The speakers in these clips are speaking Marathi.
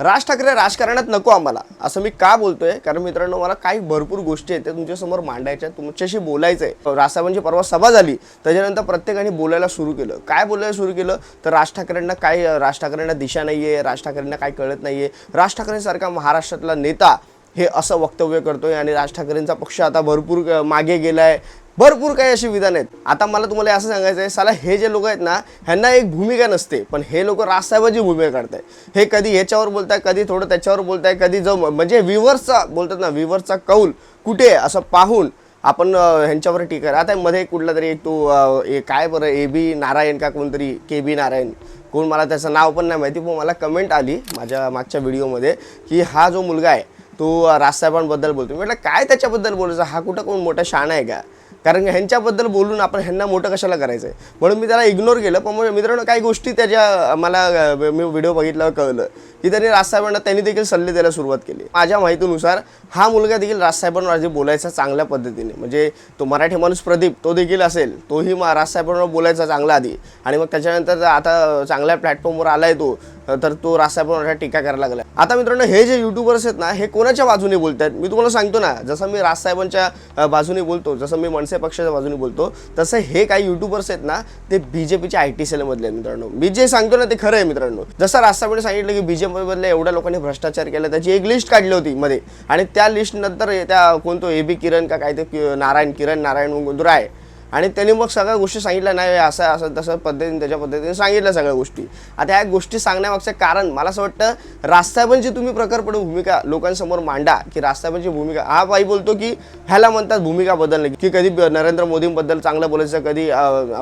राज ठाकरे राजकारणात नको आम्हाला. असं मी का बोलतोय? कारण मित्रांनो मला काही भरपूर गोष्टी आहेत त्या तुमच्यासमोर मांडायच्या तुमच्याशी बोलायचं आहे. रासाबांची परवा सभा झाली. त्याच्यानंतर प्रत्येकाने बोलायला सुरू केलं. काय बोलायला सुरू केलं? तर राज ठाकरेंना काय राज ठाकरेंना दिशा नाही आहे राज ठाकरेंना काय कळत नाही आहे राज ठाकरेंसारखा महाराष्ट्रातला नेता हे असं वक्तव्य करतोय आणि राज ठाकरेंचा पक्ष आता भरपूर मागे गेला आहे भरपूर काही अशी विधान आहेत. आता मला तुम्हाला असं सांगायचं आहे साला हे जे लोक आहेत ना ह्यांना एक भूमिका नसते पण हे लोक राजसाहेबाची भूमिका काढताय हे कधी ह्याच्यावर बोलताय कधी थोडं त्याच्यावर बोलताय कधी जो म्हणजे विवर्सचा बोलतात ना विवर्सचा कौल कुठे आहे असं पाहून आपण ह्यांच्यावर टीका आता मध्ये कुठला तरी एक तो ए- काय बरं ए बी नारायण का कोणतरी के बी नारायण कोण मला त्याचं नाव पण नाही माहिती पण मला कमेंट आली माझ्या मागच्या व्हिडिओमध्ये की हा जो मुलगा आहे तो राजसाहेबांबद्दल बोलतो म्हटलं काय त्याच्याबद्दल बोलायचं? हा कुठं कोण मोठा शाणा आहे का? कारण ह्यांच्याबद्दल बोलून आपण ह्यांना मोठं कशाला करायचं आहे म्हणून मी त्याला इग्नोर केलं. पण मग मित्रांनो काही गोष्टी त्याच्या मला मी व्हिडिओ बघितल्यावर कळलं. की त्यांनी राजसाहेबांना त्यांनी देखील सल्ले द्यायला सुरुवात केली. माझ्या माहितीनुसार हा मुलगा देखील राजसाहेबांवर आधी बोलायचा चांगल्या पद्धतीने. म्हणजे तो मराठी माणूस प्रदीप तो देखील असेल तोही मा राजसाहेबांवर बोलायचा चांगला आधी. आणि मग त्याच्यानंतर आता चांगल्या प्लॅटफॉर्मवर आलाय तो तर तो राजसाहेबांवर टीका करायला लागला. आता मित्रांनो हे जे युट्यूबर्स आहेत ना हे कोणाच्या बाजूने बोलत आहेत मी तुम्हाला सांगतो ना जसं मी राजसाहेबांच्या बाजूने बोलतो जसं मी मनसे पक्षाच्या बाजूने बोलतो तसं हे काही युट्यूबर्स आहेत ना ते बीजेपीच्या आय टी सेलमधले आहेत मित्रांनो. मी जे सांगतो ना ते खरं आहे मित्रांनो. जसं राजसाहेबांनी सांगितलं की बीजेपीमधल्या एवढ्या लोकांनी भ्रष्टाचार केला त्याची एक लिस्ट काढली होती मध्ये. आणि त्या लिस्ट नंतर त्या कोणतो ए बी किरण का काय ते नारायण किरण नारायण राय आहे आणि त्यांनी मग सगळ्या गोष्टी सांगितल्या नाही असं असं तसं पद्धतीने त्याच्या पद्धतीने सांगितल्या सगळ्या गोष्टी. आता ह्या गोष्टी सांगण्यामागचं कारण मला असं वाटतं राजसाहेबांची तुम्ही प्रकारपणे भूमिका लोकांसमोर मांडा की राजसाहेबांची भूमिका हा बाई बोलतो की ह्याला म्हणतात भूमिका बदलणे की कधी नरेंद्र मोदींबद्दल चांगलं बोलायचं कधी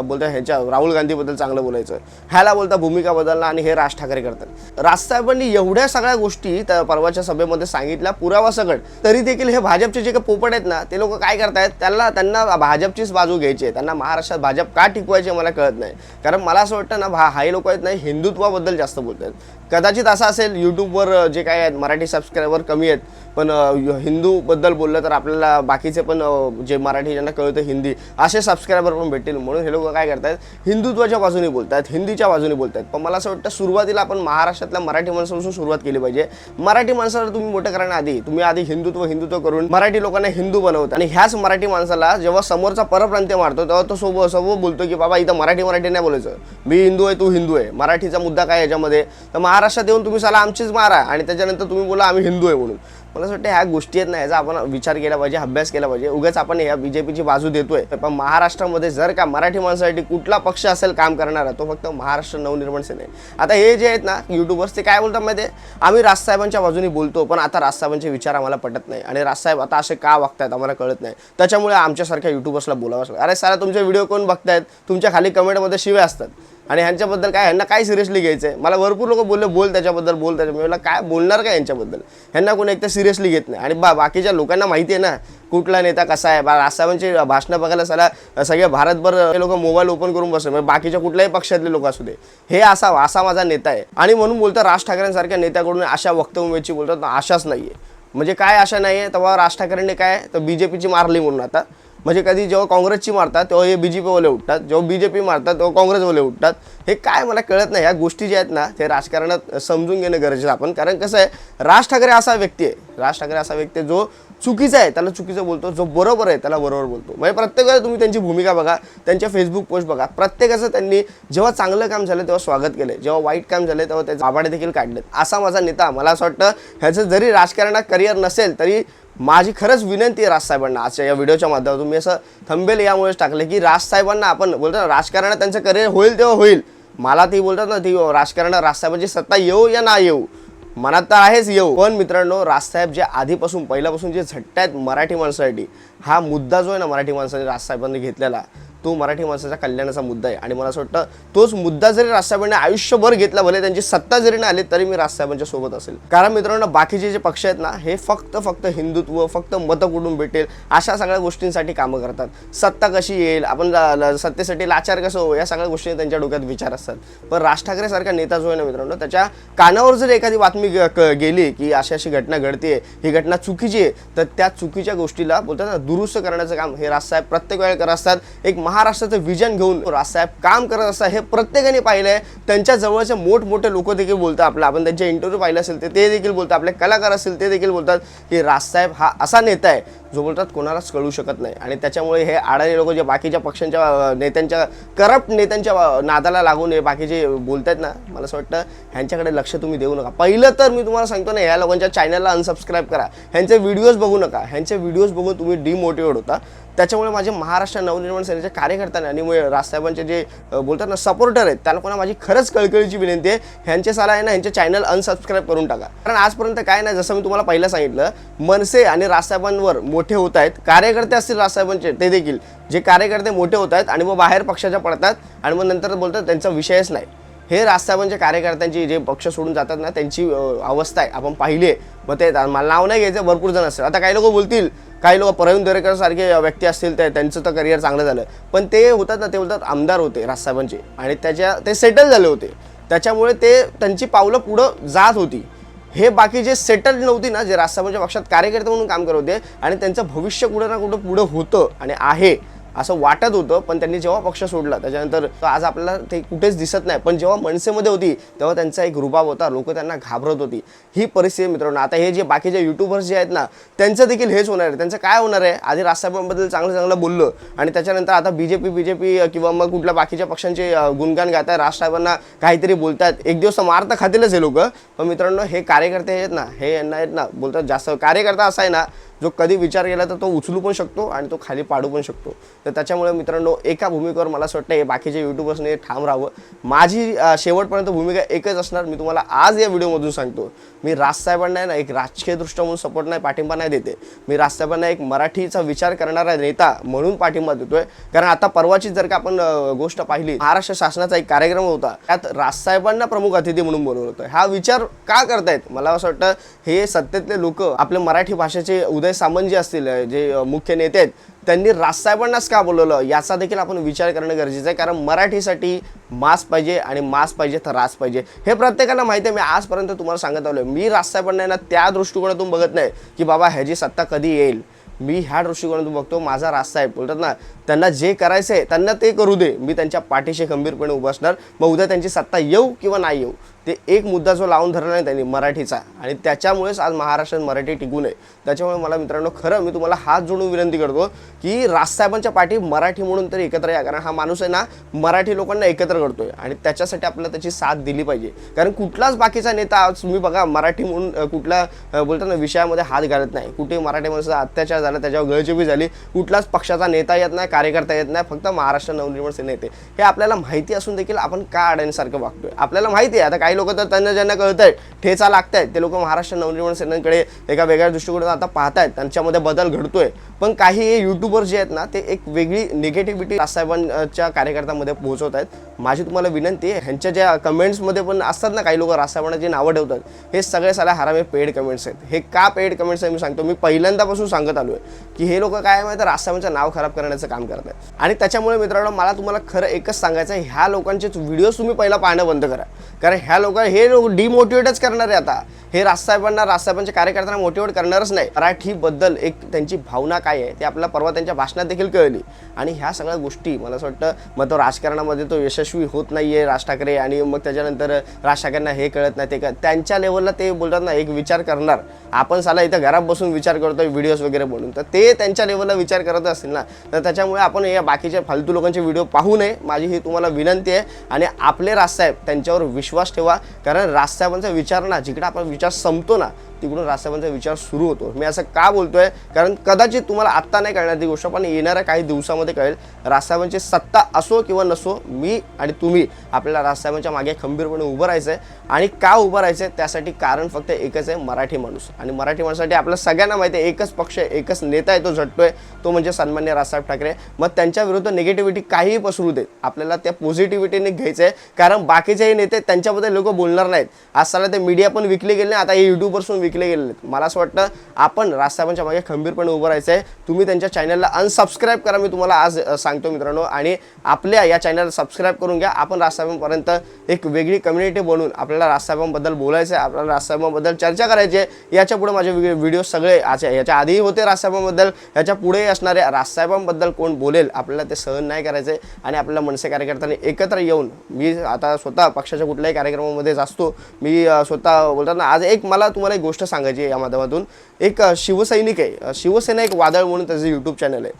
बोलतात ह्याच्या राहुल गांधीबद्दल चांगलं बोलायचं ह्याला बोलता भूमिका बदलणं आणि हे राज ठाकरे करतात. राजसाहेबांनी एवढ्या सगळ्या गोष्टी त्या परवाच्या सभेमध्ये सांगितल्या पुरावा सगळं. तरी देखील हे भाजपचे जे काही पोपट आहेत ना ते लोक काय करतायत त्यांना त्यांना भाजपचीच बाजू घ्यायची टिकवायचे त्यांना महाराष्ट्रात भाजप का टिकवायचे मला कळत नाही. कारण मला असं वाटतं ना भा हाही लोक आहेत नाही हिंदुत्वाबद्दल जास्त बोलतात. कदाचित असं असेल यूट्यूबवर जे काय आहेत मराठी सबस्क्रायबर कमी आहेत. पण हिंदूबद्दल बोललं तर आपल्याला बाकीचे पण जे मराठी ज्यांना कळतं हिंदी असे सबस्क्रायबर पण भेटतील. म्हणून हे लोक काय करतात हिंदुत्वाच्या बाजूने बोलतात हिंदीच्या बाजूने बोलतात पण मला असं वाटतं सुरुवातीला आपण महाराष्ट्रातल्या मराठी माणसापासून सुरुवात केली पाहिजे. मराठी माणसाला तुम्ही मोठं करण्याआधी तुम्ही आधी हिंदुत्व हिंदुत्व करून मराठी लोकांना हिंदू बनवता. आणि ह्याच मराठी माणसाला जेव्हा समोरचा परप्रांतीय मारतो तेव्हा तो सोबत सोबत बोलतो की बाबा इथं मराठी मराठी नाही बोलायचं. मी हिंदू आहे तू हिंदू आहे. मराठीचा मुद्दा काय याच्यामध्ये? तर महाराष्ट्रात येऊन तुम्ही साला आमचीच मारा. आणि त्याच्यानंतर तुम्ही बोला आम्ही हिंदू आहे म्हणून. मला असं वाटतं ह्या गोष्टी आहेत ना याचा आपण विचार केला पाहिजे अभ्यास केला पाहिजे. उगाच आपण या बीजेपीची बाजू देतोय पण महाराष्ट्रामध्ये जर का मराठी माणसासाठी कुठला पक्ष असेल काम करणारा तो फक्त महाराष्ट्र नवनिर्माण सेने आता हे जे आहेत ना युट्यूबर्स ते काय बोलतात माहिती आहे आम्ही राजसाहेबांच्या बाजूने बोलतो पण आता राजसाहेबांचे विचार आम्हाला पटत नाही. आणि राजसाहेब आता असे का वागतायत आम्हाला कळत नाही. त्याच्यामुळे आमच्यासारख्या युट्यूबर्सला बोलावंच लागतं अरे सारा तुमचे व्हिडिओ कोण बघतायत? तुमच्या खाली कमेंटमध्ये शिवे असतात. आणि ह्यांच्याबद्दल काय ह्यांना काय सिरियसली घ्यायचं आहे मला भरपूर लोक बोलले बोल त्याच्याबद्दल बोल त्याच्या मला काय बोलणार काय यांच्याबद्दल ह्यांना कोणी एकतर सिरियसली घेत नाही. आणि बा बाकीच्या लोकांना माहिती आहे ना कुठला नेता कसा आहे? बा राजसाहेबांची भाषणं बघायला साला सगळ्या भारतभर हे लोक मोबाईल ओपन करून बसले. म्हणजे बाकीच्या कुठल्याही पक्षातले लोक असू दे. हे असा असा माझा नेता आहे. आणि म्हणून बोलतं राज ठाकरेंसारख्या नेत्याकडून अशा वक्तव्याची बोलतात आशाच नाही आहे म्हणजे काय आशा नाही आहे तेव्हा राज ठाकरेंनी काय तर बी जे पीची मारली म्हणून आता. म्हणजे कधी जेव्हा काँग्रेसची मारतात तेव्हा हे बी जे पीवाले उठतात. जेव्हा बी जे पी मारतात तेव्हा काँग्रेसवाले उठतात. हे काय मला कळत नाही. ह्या गोष्टी ज्या आहेत ना ते राजकारणात समजून घेणं गरजेचं आहे. आपण कारण कसं आहे राज ठाकरे असा व्यक्ती आहे. राज ठाकरे असा व्यक्ती आहे जो चुकीचा आहे. त्याला चुकीचं बोलतो जो बरोबर आहे त्याला बरोबर बोलतो. म्हणजे प्रत्येकाला तुम्ही त्यांची भूमिका बघा त्यांच्या फेसबुक पोस्ट बघा. प्रत्येकाचं त्यांनी जेव्हा चांगलं काम झालं तेव्हा स्वागत केलं जेव्हा वाईट काम झालं तेव्हा त्याचे आभाडे देखील काढलेत. असा माझा नेता मला असं वाटतं ह्याचं जरी राजकारणात करिअर नसेल तरी माझी खरंच विनंती आहे राजसाहेबांना आजच्या या व्हिडिओच्या माध्यमातून मी असं थंबेल यामुळेच टाकले की राजसाहेबांना आपण बोलतो ना राजकारणात त्यांचं करिअर होईल तेव्हा होईल. मला ती बोलतात ना ती राजकारणात राजसाहेबांची सत्ता येऊ या ना येऊ. मनात तर आहेच येऊ. पण मित्रांनो राजसाहेब जे आधीपासून पहिल्यापासून जे झट्ट आहेत मराठी माणसासाठी हा मुद्दा जो आहे ना मराठी माणसाने राजसाहेबांनी घेतलेला तो मराठी माणसाच्या कल्याणाचा मुद्दा आहे. आणि मला असं वाटतं तोच मुद्दा जरी राजसाहेबांनी आयुष्यभर घेतला भले त्यांची सत्ता जरी नाही आली तरी मी राजसाहेबांच्या सोबत असेल. कारण मित्रांनो बाकीचे जे पक्ष आहेत ना हे फक्त फक्त हिंदुत्व फक्त मतं कुठून भेटेल अशा सगळ्या गोष्टींसाठी कामं करतात. सत्ता कशी येईल आपण सत्तेसाठी लाचार कसं हो या सगळ्या गोष्टी त्यांच्या डोक्यात विचार असतात. पण राज ठाकरे सारखा नेता जो आहे ना मित्रांनो त्याच्या कानावर जर एखादी बातमी क- गेली की अशी अशी घटना घडते ही घटना चुकीची आहे तर त्या चुकीच्या गोष्टीला बोलतात ना दुरुस्त करण्याचं काम हे राजसाहेब प्रत्येक वेळेला करत असतात. एक महाराष्ट्राचं विजन घेऊन राजसाहेब काम करत असतात हे प्रत्येकाने पाहिलं आहे त्यांच्या जवळचे मोठमोठे लोक देखील बोलतात आपलं. आपण त्यांचे इंटरव्ह्यू पाहिले असेल ते देखील बोलतात. आपले कलाकार असेल ते देखील बोलतात की राजसाहेब हा असा नेता आहे. बोलतात कोणालाच कळू शकत नाही. आणि त्याच्यामुळे हे अडाणी लोक जे बाकीच्या पक्षांच्या नेत्यांच्या करप्ट नेत्यांच्या नादाला लागून हे बाकीचे आहेत ना मला असं वाटतं ह्यांच्याकडे लक्ष तुम्ही देऊ नका. पहिलं तर मी तुम्हाला सांगतो ना ह्या लोकांच्या चॅनलला अनसबस्क्राईब करा. ह्यांचे व्हिडिओज बघू नका. ह्यांचे व्हिडिओज बघून तुम्ही डिमोटिवेट होता. त्याच्यामुळे माझे महाराष्ट्र नवनिर्माण सेनेचे कार्यकर्त्यांना आणि राजसाहेबांचे जे बोलतात ना सपोर्टर आहेत त्यांना कोणा माझी खरंच कळकळीची विनंती आहे ह्यांचे साला आहे ना ह्यांचे चॅनल अनसबस्क्राईब करून टाका. कारण आजपर्यंत काय नाही जसं मी तुम्हाला पहिलं सांगितलं मनसे आणि राजसाहेबांवर मोठे होत आहेत. कार्यकर्ते असतील राजसाहेबांचे ते देखील. जे कार्यकर्ते मोठे होत आहेत आणि मग बाहेर पक्षाच्या पडतात आणि मग नंतर बोलतात त्यांचा विषयच नाही. हे राजसाहेबांच्या कार्यकर्त्यांची जे पक्ष सोडून जातात ना त्यांची अवस्था आहे. आपण पाहिली आहे. मग ते मला नाव नाही घ्यायचं भरपूर जण असतील. आता काही लोक बोलतील. काही लोक प्रवीण दरेकर सारखे व्यक्ती असतील ते त्यांचं तर करिअर चांगलं झालं. पण ते होतात ना ते बोलतात आमदार होते राजसाहेबांचे. आणि त्याच्या ते सेटल झाले होते. त्याच्यामुळे ते त्यांची पावलं पुढं जात होती. हे बाकी जे सेटल नव्हती ना जे राजसाहेबांच्या पक्षात कार्यकर्ते म्हणून काम करत होते आणि त्यांचं भविष्य कुठं ना कुठं पुढं होतं आणि आहे. असं वाटत होतं पण त्यांनी जेव्हा पक्ष सोडला त्याच्यानंतर आज आपल्याला ते कुठेच दिसत नाही. पण जेव्हा मनसेमध्ये होती तेव्हा त्यांचा एक रुबाब होता लोक त्यांना घाबरत होती. ही परिस्थिती मित्रांनो आता हे जे बाकीचे युट्यूबर्स जे आहेत ना त्यांचं देखील हेच होणार आहे. त्यांचं काय होणार आहे? आधी राजसाहेबांबद्दल चांगलं चांगलं बोललं आणि त्याच्यानंतर आता B J P B J P किंवा मग कुठल्या बाकीच्या पक्षांचे गुणगान गात आहे राजसाहेबांना काहीतरी बोलतात एक दिवस मार तर खातीलच हे लोक. पण मित्रांनो हे कार्यकर्ते आहेत ना हे यांना आहेत ना बोलतात जास्त. कार्यकर्ता असा आहे ना जो कधी विचार केला तर तो उचलू पण शकतो आणि तो खाली पाडू पण शकतो. तर त्याच्यामुळे मित्रांनो एका भूमिकेवर मला असं वाटतं हे बाकीचे युट्यूबर्सने ठाम राहावं. माझी शेवटपर्यंत भूमिका एकच असणार. मी तुम्हाला आज या व्हिडिओमधून सांगतो. मी राजसाहेबांना ना एक राजकीय दृष्ट्या म्हणून सपोर्ट नाही पाठिंबा नाही देते. मी राजसाहेबांना एक मराठीचा विचार करणारा नेता म्हणून पाठिंबा देतोय. कारण आता परवाची जर का आपण गोष्ट पाहिली महाराष्ट्र शासनाचा एक कार्यक्रम होता. त्यात राजसाहेबांना प्रमुख अतिथी म्हणून बोलवलं होतं. हा विचार का करतायत? मला असं वाटतं हे सत्तेतले लोक आपले मराठी भाषेचे उदय सामंत जे असतील जे मुख्य नेते आहेत त्यांनी राजसाहेबांनाच का बोलवलं? याचा देखील आपण विचार करणं गरजेचं आहे कारण मराठीसाठी मास पाहिजे आणि मास पाहिजे तर रास पाहिजे. हे प्रत्येकाला माहिती आहे. मी आजपर्यंत तुम्हाला सांगत आलो मी राजसाहेबांना ना त्या दृष्टिकोनातून बघत नाही की बाबा ह्याची सत्ता कधी येईल. मी ह्या दृष्टिकोनातून बघतो माझा राजसाहेब बोलतात ना त्यांना जे करायचं आहे त्यांना ते करू दे. मी त्यांच्या पाठीशी खंबीरपणे उभं असणार. मग उद्या त्यांची सत्ता येऊ किंवा नाही येऊ? ते एक मुद्दा जो लावून धरला नाही त्यांनी मराठीचा. आणि त्याच्यामुळेच आज महाराष्ट्रात मराठी टिकू नये त्याच्यामुळे मला मित्रांनो खरं मी तुम्हाला हात जोडून विनंती करतो की राजसाहेबांच्या पाठी मराठी म्हणून तरी एकत्र या. कारण हा माणूस आहे ना मराठी लोकांना एकत्र करतोय. आणि त्याच्यासाठी आपल्याला त्याची साथ दिली पाहिजे. कारण कुठलाच बाकीचा नेता आज तुम्ही बघा मराठी म्हणून कुठल्या बोलतात ना विषयामध्ये हात घालत नाही. कुठे मराठी माणसाचा अत्याचार झाला त्याच्यावर गळचेपी झाली कुठलाच पक्षाचा नेता येत नाही कार्यकर्ता येत नाही फक्त महाराष्ट्र नवनिर्माण सेना येते हे आपल्याला माहिती असून देखील आपण का अडाणीसारखं वागतोय. आपल्याला माहिती आहे आता काही लोक तर त्यांना ज्यांना कळत आहे ठेचा लागतायत ते लोक महाराष्ट्र नवनिर्माण सेनेकडे एका वेगळ्या दृष्टिकोनात आता पाहतायत त्यांच्यामध्ये बदल घडतोय. पण काही हे युट्यूबर जे आहेत ना ते एक वेगळी निगेटिव्हिटी राजसाहेबांच्या कार्यकर्त्यांमध्ये पोहोचवत आहेत. माझी तुम्हाला विनंती आहे ह्यांच्या ज्या कमेंट्समध्ये पण असतात ना काही लोक राजसाहेबांना जे नावं ठेवतात हे सगळे साला हरामे पेड कमेंट्स आहेत. हे का पेड कमेंट्स आहे मी सांगतो. मी पहिल्यांदापासून सांगत आलो आहे की हे लोक काय माहिती राजसाहेबांचं नाव खराब करण्याचं काम करत आहेत. आणि त्याच्यामुळे मित्रांनो मला तुम्हाला खरं एकच सांगायचं आहे ह्या लोकांचे व्हिडिओज तुम्ही पहिला पाहणं बंद करा. कारण ह्या लोक हे लोक डिमोटिवेटच करणार आहे आता. हे राजसाहेबांना राजसाहेबांच्या कार्यकर्त्यांना मोटिवेट करणारच नाही. मराठीबद्दल एक त्यांची भावना काय आहे ते आपल्याला परवा त्यांच्या भाषणात देखील कळली. आणि ह्या सगळ्या गोष्टी मला असं वाटतं मग तो राजकारणामध्ये तो यशस्वी होत नाही आहे राज ठाकरे आणि मग त्याच्यानंतर राज ठाकरेंना हे कळत नाही ते त्यांच्या लेवलला ते बोलतात ना एक विचार करणार. आपण साला इथं घरात बसून विचार करतो व्हिडिओज वगैरे बोलून तर ते त्यांच्या लेवलला विचार करत असतील ना तर त्याच्यामुळे आपण या बाकीच्या फालतू लोकांचे व्हिडिओ पाहू नये. माझी ही तुम्हाला विनंती आहे. आणि आपले राजसाहेब त्यांच्यावर विश्वास ठेवा. कारण रास्त्यावरचा विचार ना जिकडे आपण विचार संपतो ना तिकडून राजसाहेबांचा विचार सुरू होतो. मी असं का बोलतोय? कारण कदाचित तुम्हाला आत्ता नाही कळणार ती गोष्ट पण येणाऱ्या काही दिवसामध्ये कळेल राजसाहेबांची सत्ता असो किंवा नसो मी आणि तुम्ही आपल्याला राजसाहेबांच्या मागे खंबीरपणे उभं राहायचं आहे आणि का उभं राहायचं आहे त्यासाठी कारण फक्त एकच आहे मराठी माणूस. आणि मराठी माणसासाठी आपल्या सगळ्यांना माहिती आहे एकच पक्ष एकच नेता आहे तो झटतोय तो म्हणजे सन्मान्य राजसाहेब ठाकरे. मग त्यांच्या विरुद्ध निगेटिव्हिटी काहीही पसरू देत आपल्याला त्या पॉझिटिव्हिटीने घ्यायचं आहे कारण बाकीचेही नेते त्यांच्याबद्दल लोक बोलणार नाहीत. आज सला ते मीडिया पण विकले गेले आता हे युट्यूबवरसून विकले गेले आहेत. मला असं वाटतं आपण राजसाहेबांच्या मागे खंबीरपणे उभं राहायचं आहे तुम्ही त्यांच्या चॅनलला अनसबस्क्राईब करा मी तुम्हाला आज सांगतो मित्रांनो. आणि आपल्या या चॅनलला सबस्क्राईब करून घ्या. आपण राजसाहेबांपर्यंत एक वेगळी कम्युनिटी बनवून आपल्याला राजसाहेबांबद्दल बोलायचं आहे आपल्याला राजसाहेबांबद्दल चर्चा करायची आहे याच्यापुढे माझे व्हिडिओ सगळे असे याच्या आधीही होते राजसाहेबांबद्दल. याच्या पुढेही असणारे राजसाहेबांबद्दल कोण बोलेल आपल्याला ते सहन नाही करायचं आहे आणि आपल्याला मनसे कार्यकर्त्यांनी एकत्र येऊन मी आता स्वतः पक्षाच्या कुठल्याही कार्यक्रमामध्ये असतो मी स्वतः बोलताना आज एक मला तुम्हाला एक गोष्ट सांगायची आहे या माध्यमातून. एक शिवसैनिक आहे. शिवसेना एक वादळ म्हणून त्याचं यूट्यूब चॅनल आहे.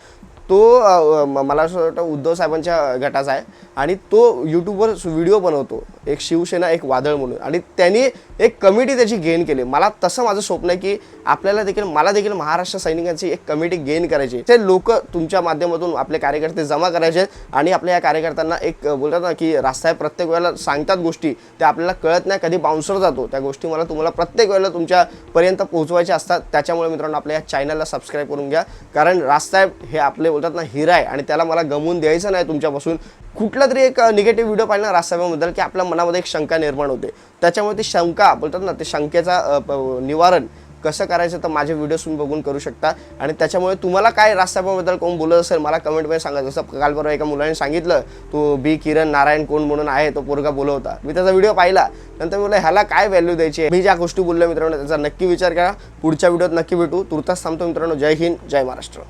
तो मला असं वाटतं उद्धव साहेबांच्या गटाचा आहे. आणि तो यूट्यूबवर व्हिडिओ बनवतो. एक शिवसेना एक वादळ म्हणून. आणि त्यांनी एक कमिटी त्याची गेन केली. मला तसं माझं स्वप्न आहे की आपल्याला देखील मला देखील महाराष्ट्र सैनिकांची एक कमिटी गेन करायची. ते लोक तुमच्या माध्यमातून आपले कार्यकर्ते जमा करायचे आणि आपल्या या कार्यकर्त्यांना एक बोलतात ना की रास्ता प्रत्येक वेळेला सांगतात गोष्टी. त्या आपल्याला कळत नाही कधी बाउन्सर जातो. त्या गोष्टी मला तुम्हाला प्रत्येक वेळेला तुमच्यापर्यंत पोहोचवायच्या असतात. त्याच्यामुळे मित्रांनो आपल्या या चॅनलला सबस्क्राईब करून घ्या. कारण रास्ताहेब हे आपले बोलतात ना हिरा आहे. आणि त्याला मला गमवून द्यायचं नाही तुमच्यापासून. कुठला तरी एक निगेटिव्ह व्हिडिओ पाहिला ना राजसाहेबांबद्दल की आपल्या मनामध्ये एक शंका निर्माण होते. त्याच्यामुळे ती शंका बोलतात ना ते शंकेचा निवारण कसं करायचं तर माझे व्हिडिओज तुम्ही बघून करू शकता. आणि त्याच्यामुळे तुम्हाला काय राजसाहेबांबद्दल कोण बोलत असेल मला कमेंटमध्ये सांगा. जसं काल परवा एका मुलाने सांगितलं तो बी किरण नारायण कोण म्हणून आहे तो पोरगा बोलवता मी त्याचा व्हिडिओ पाहिला. नंतर मी ह्याला काय व्हॅल्यू द्यायची आहे? मी ज्या गोष्टी बोलल्या मित्रांनो त्याचा नक्की विचार करा. पुढच्या व्हिडिओत नक्की भेटू. तुर्तास थांबतो मित्रांनो. जय हिंद जय महाराष्ट्र.